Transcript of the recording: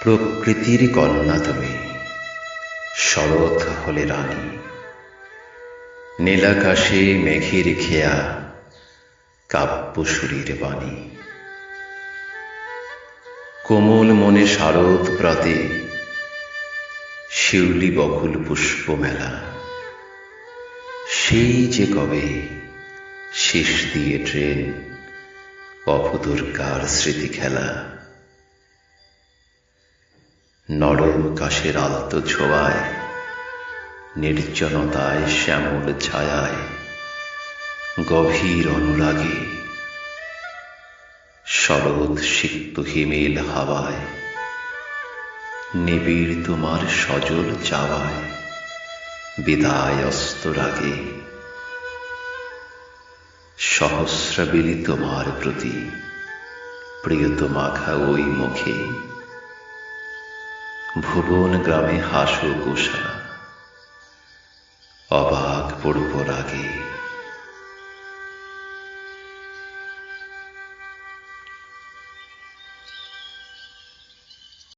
প্রকৃতির কন্যা তুমি, শরৎ হলে রানী। নীলাকাশে মেঘের খেয়া কাব্যসুরীর বাণী। কোমল মনে শারদ প্রাতে শিউলি বকুল পুষ্প মেলা সেই যে কবে শেষ দিয়ে ট্রেন অপদুর্গার স্মৃতি খেলা নরম কাশের আলতো ছোঁয়ায়, নির্জনতায় শ্যামল ছায়ায়, গভীর অনুরাগে, শরৎ সিক্ত হিমেল হাওয়ায়, নিবিড় তোমার সজল চাওয়ায়, বিদায় অস্তরাগে। সহস্রাবিলি তোমার প্রতি প্রিয়ত মাখা ওই মুখে। ভুবন গ্রামে হাসো গোশালা অবাক পড়ব রাগে